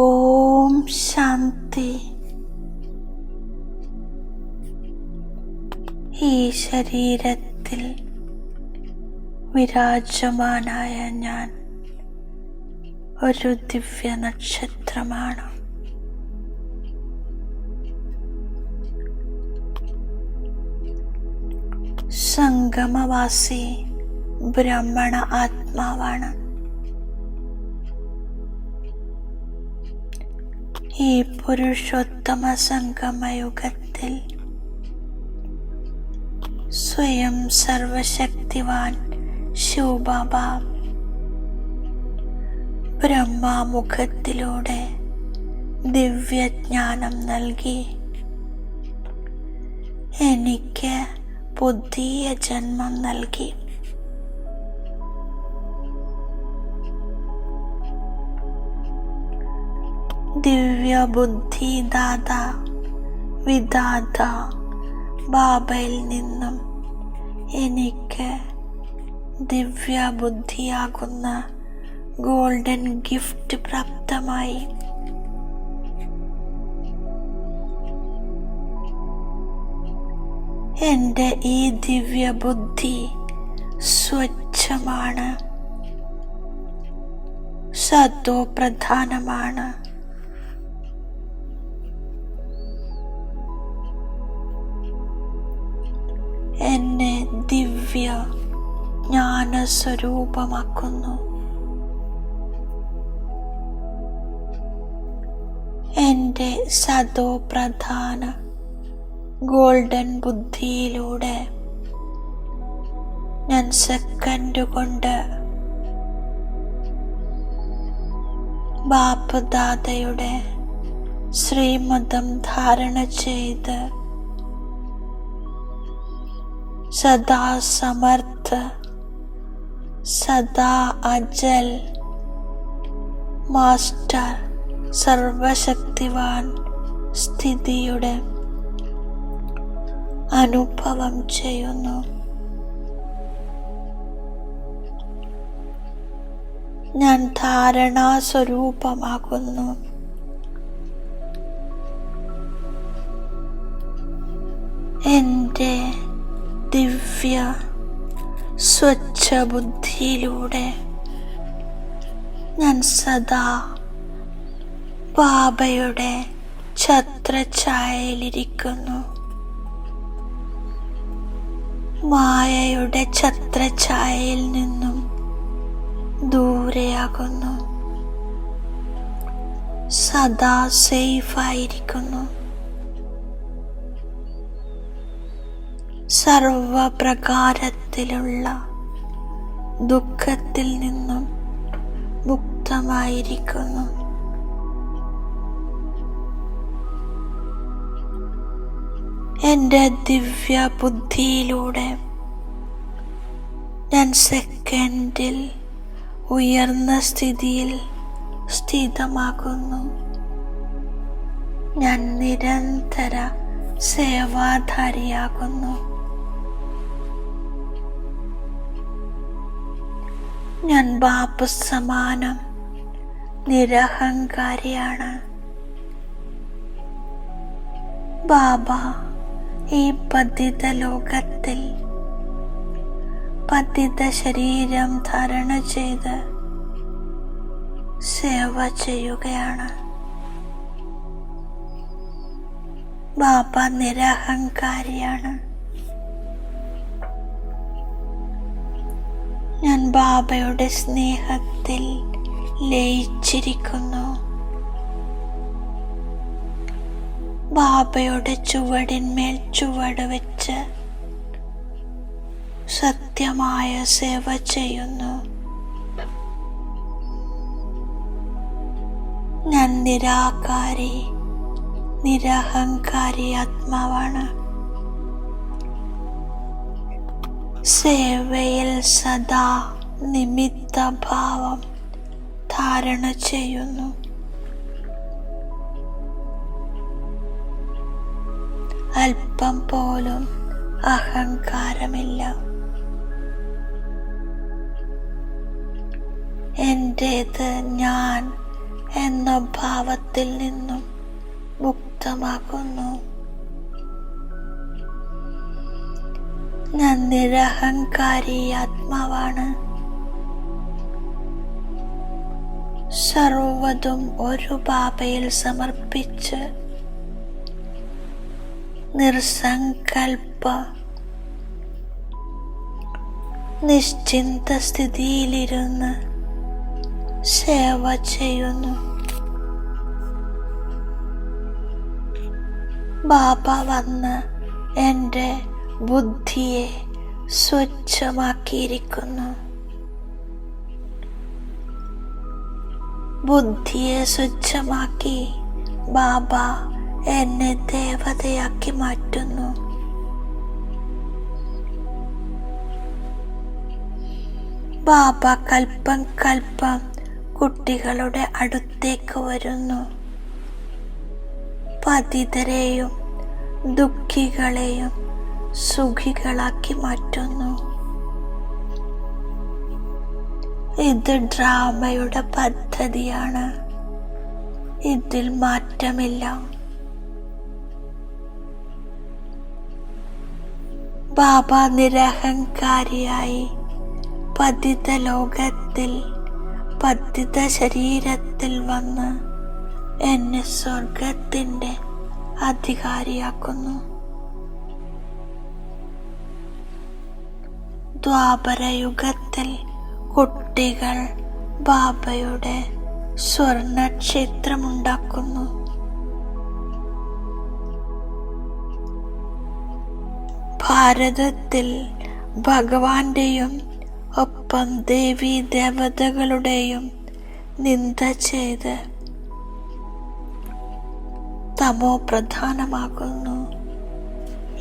ഓം ശാന്തി. ഈ ശരീരത്തിൽ വിരാജമാനായ ഞാൻ ഒരു ദിവ്യ നക്ഷത്രമാണ്. സംഗമവാസി ബ്രാഹ്മണ ആത്മാവാണ്. ഈ പുരുഷോത്തമ സംഗമയുഗത്തിൽ സ്വയം സർവശക്തിവാൻ ശിവബാബ ബ്രഹ്മാമുഖത്തിലൂടെ ദിവ്യജ്ഞാനം നൽകി. എനിക്ക് പുതിയ ജന്മം നൽകി. ദിവ്യബുദ്ധിദാത വിദാത ബാബയിൽ നിന്നും എനിക്ക് ദിവ്യബുദ്ധിയാകുന്ന ഗോൾഡൻ ഗിഫ്റ്റ് പ്രാപ്തമായി. എന്റെ ഈ ദിവ്യബുദ്ധി സ്വച്ഛമാണ്. സത്തോ ജ്ഞാനസ്വരൂപമാക്കുന്നു എന്റെ സദോ പ്രധാന ഗോൾഡൻ ബുദ്ധിയിലൂടെ ഞാൻ സെക്കൻഡ് കൊണ്ട് ബാപ്പദാതയുടെ ശ്രീമതം ധാരണ ചെയ്ത് സദാ സമർത്ഥ സദാ അജൽ മാസ്റ്റർ സർവശക്തിവാൻ സ്ഥിതിയുടെ അനുഭവം ചെയ്യുന്നു. ഞാൻ ധാരണാ സ്വരൂപമാകുന്നു എന്റെ ദിവ്യ സ്വച്ഛ ബുദ്ധിയിലൂടെ ഞാൻ സദാ ബാബയുടെ ഛത്രഛായയിലിരിക്കുന്നു. മായയുടെ ഛത്രഛായയിൽ നിന്നും ദൂരെയാകുന്നു. സദാ സേഫായിരിക്കുന്നു. സർവപ്രകാരത്തിലുള്ള ദുഃഖത്തിൽ നിന്നും മുക്തമായിരിക്കുന്നു. എന്റെ ദിവ്യ ബുദ്ധിയിലൂടെ ഞാൻ സെക്കൻഡിൽ ഉയർന്ന സ്ഥിതിയിൽ സ്ഥിതമാകുന്നു. ഞാൻ നിരന്തര സേവാധാരിയാകുന്നു. ഞാൻ ബാപ്പു സമാനം നിരഹങ്കാരിയാണ്. ബാബ ഈ പതിത ലോകത്തിൽ പതിത ശരീരം ധാരണ ചെയ്ത് സേവ ചെയ്യുകയാണ്. ബാബ നിരഹങ്കാരിയാണ്. ഞാൻ ബാബയുടെ സ്നേഹത്തിൽ ലയിച്ചിരിക്കുന്നു. ബാബയുടെ ചുവടിന്മേൽ ചുവട് വെച്ച് സത്യമായ സേവ ചെയ്യുന്നു. ഞാൻ നിരാകാരി നിരഹങ്കാരി ആത്മാവാണ്. സേവയിൽ സദാ നിമിത്ത ഭാവം ധാരണ ചെയ്യുന്നു. അല്പം പോലും അഹങ്കാരമില്ല. എന്റേത് ഞാൻ എന്ന ഭാവത്തിൽ നിന്നും മുക്തമാകുന്നു. ഞാൻ നിരഹങ്കാരി ആത്മാവാണ് സർവതും ഒരു ബാബയിൽ സമർപ്പിച്ച് നിർസങ്കൽപ്പ നിശ്ചിന്ത സ്ഥിതിയിലിരുന്ന് സേവ ചെയ്യുന്നു. ബാബ വന്ന് എന്റെ ബുദ്ധിയെ സ്വച്ഛമാക്കിയിരിക്കുന്നു. ബുദ്ധിയെ സ്വച്ഛമാക്കി ബാബ എന്നെ ദേവതയാക്കി മാറ്റുന്നു. ബാബ കൽപ്പം കൽപ്പം കുട്ടികളുടെ അടുത്തേക്ക് വരുന്നു. പതിതരെയും ദുഃഖികളെയും സുഖികളാക്കി മാറ്റുന്നു. ഇത് ഡ്രാമയുടെ പദ്ധതിയാണ്. ഇതിൽ മാറ്റമില്ല. ബാബ നിരഹങ്കാരിയായി പതിത ലോകത്തിൽ പതിത ശരീരത്തിൽ വന്ന് എന്നെ സ്വർഗത്തിന്റെ അധികാരിയാക്കുന്നു. ദ്വാപരയുഗത്തിൽ കുട്ടികൾ ബാബയുടെ സ്വർണക്ഷേത്രമുണ്ടാക്കുന്നു. ഭാരതത്തിൽ ഭഗവാന്റെയും ഒപ്പം ദേവി ദേവതകളുടെയും നിന്ദ ചെയ്ത് തമോ പ്രധാനമാകുന്നു.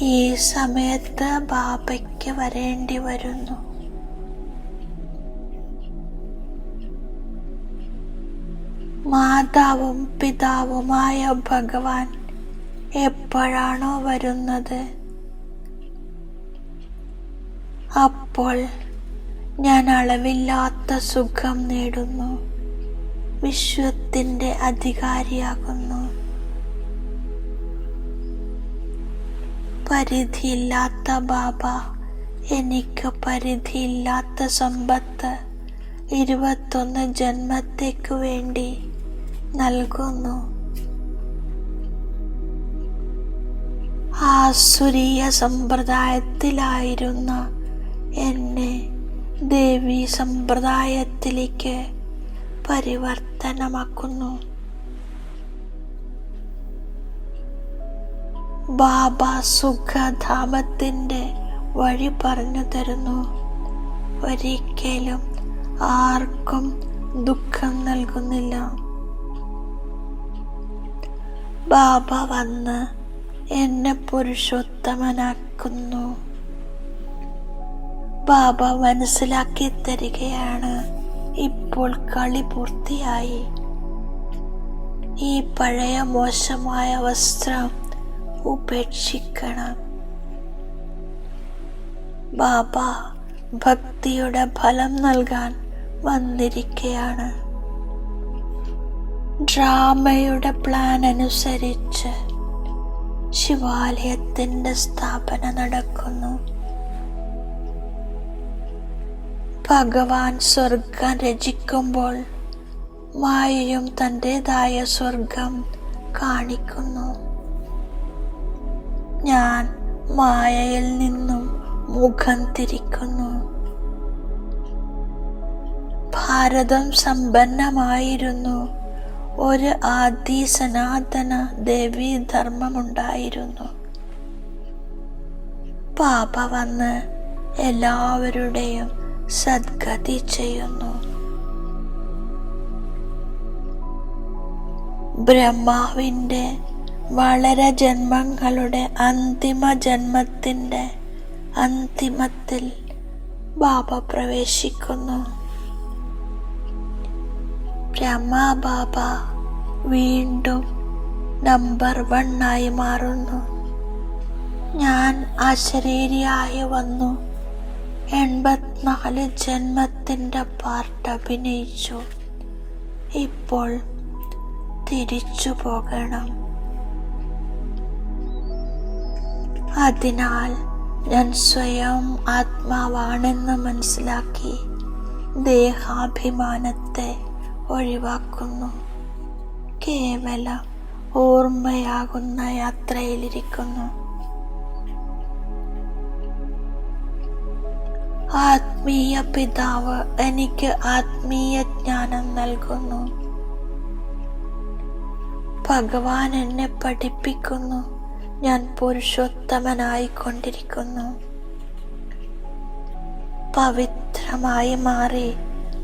ഈ സമയത്ത് ബാബയ്ക്ക് വരേണ്ടി വരുന്നു. മാതാവും പിതാവുമായ ഭഗവാൻ എപ്പോഴാണോ വരുന്നത്? അപ്പോൾ ഞാൻ അളവില്ലാത്ത സുഖം നേടുന്നു. വിശ്വത്തിന്റെ അധികാരിയാകുന്നു. പരിധിയില്ലാത്ത ബാബ എനിക്ക് പരിധിയില്ലാത്ത സമ്പത്ത്. ഇരുപത്തൊന്ന് ജന്മത്തേക്ക് വേണ്ടി നൽകുന്നു. ആസുരീയ സമ്പ്രദായത്തിലായിരുന്ന എന്നെ ദേവി സമ്പ്രദായത്തിലേക്ക് പരിവർത്തനമാക്കുന്നു. ബാബ സുഖധാമത്തിന്റെ വഴി പറഞ്ഞു തരുന്നു. ഒരിക്കലും ആർക്കും ദുഃഖം നൽകുന്നില്ല. ബാബ വന്ന് എന്നെ പുരുഷോത്തമനാക്കുന്നു. ബാബ മനസ്സിലാക്കി തരികയാണ്. ഇപ്പോൾ കളി പൂർത്തിയായി. ഈ പഴയ മോശമായ വസ്ത്രം ഉപേക്ഷിക്കണം. ബാബ ഭക്തിയുടെ ഫലം നൽകാൻ വന്നിരിക്കുകയാണ് ഡ്രാമയുടെ പ്ലാൻ അനുസരിച്ച് ശിവാലയത്തിന്റെ സ്ഥാപന നടക്കുന്നു. ഭഗവാൻ സ്വർഗം രചിക്കുമ്പോൾ മായയും തന്റെതായ സ്വർഗം കാണിക്കുന്നു. ഞാൻ മായയിൽ നിന്നും മുഖം തിരിക്കുന്നു. ഭാരതം സമ്പന്നമായിരുന്നു. ഒരു ആദി സനാതന ദേവീധർമ്മമുണ്ടായിരുന്നു പാപ വന്ന് എല്ലാവരുടെയും സദ്ഗതി ചെയ്യുന്നു. ബ്രഹ്മാവിന്റെ വളരെ ജന്മങ്ങളുടെ അന്തിമ ജന്മത്തിന്റെ അന്തിമത്തിൽ ബാബ പ്രവേശിക്കുന്നു. ബ്രഹ്മ ബാബ വീണ്ടും നമ്പർ വൺ ആയി മാറുന്നു. ഞാൻ അശരീരിയായി വന്നു. എൺപത്തിനാല് ജന്മത്തിന്റെ പാർട്ട് അഭിനയിച്ചു. ഇപ്പോൾ തിരിച്ചു പോകണം. അതിനാൽ ഞാൻ സ്വയം ആത്മാവാണെന്ന് മനസ്സിലാക്കി ദേഹാഭിമാനത്തെ ഒഴിവാക്കുന്നു. കേവലം ഓർമ്മയാകുന്ന യാത്രയിലിരിക്കുന്നു. ആത്മീയ പിതാവ് എനിക്ക് ആത്മീയ ജ്ഞാനം നൽകുന്നു. ഭഗവാൻ എന്നെ പഠിപ്പിക്കുന്നു. ഞാൻ പുരുഷോത്തമനായിക്കൊണ്ടിരിക്കുന്നു. പവിത്രമായി മാറി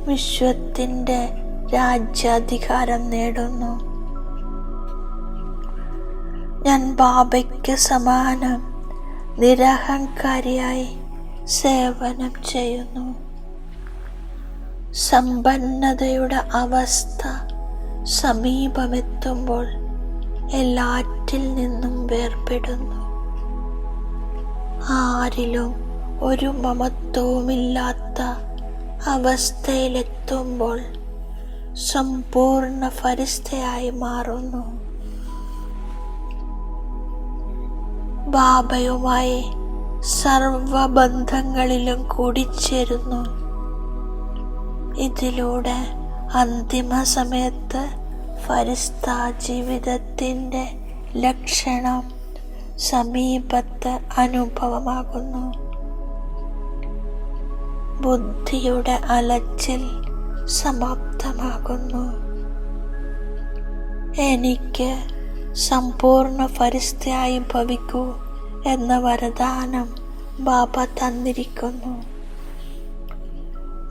വിശ്വത്തിന്റെ രാജ്യാധികാരം നേടുന്നു. ഞാൻ ബാബയ്ക്ക് സമാനം നിരഹങ്കാരിയായി സേവനം ചെയ്യുന്നു. സമ്പന്നതയുടെ അവസ്ഥ സമീപമെത്തുമ്പോൾ എല്ലാറ്റിൽ നിന്നും വേർപെടുന്നു. ആരിലും ഒരു മമത്വവുമില്ലാത്ത അവസ്ഥയിലെത്തുമ്പോൾ സമ്പൂർണ ഫരിസ്ഥയായി മാറുന്നു. ബാബയുമായി സർവബന്ധങ്ങളിലും കൂടിച്ചേരുന്നു. ഇതിലൂടെ അന്തിമ സമയത്ത് ഫരിസ്ത ജീവിതത്തിന്റെ ലക്ഷണം സമീപത്ത് അനുഭവമാകുന്നു. ബുദ്ധിയുടെ അലച്ചിൽ സമാപ്തമാകുന്നു. എനിക്ക് സമ്പൂർണ ഫരിസ്ഥയായി ഭവിക്കൂ എന്ന വരദാനം ബാബ തന്നിരിക്കുന്നു.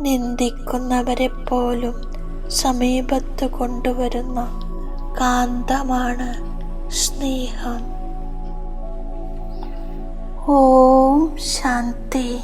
നിന്ദിക്കുന്നവരെ പോലും സമീപത്ത് കൊണ്ടുവരുന്ന കാന്തമാണ് സ്നേഹം. ഓം ശാന്തി.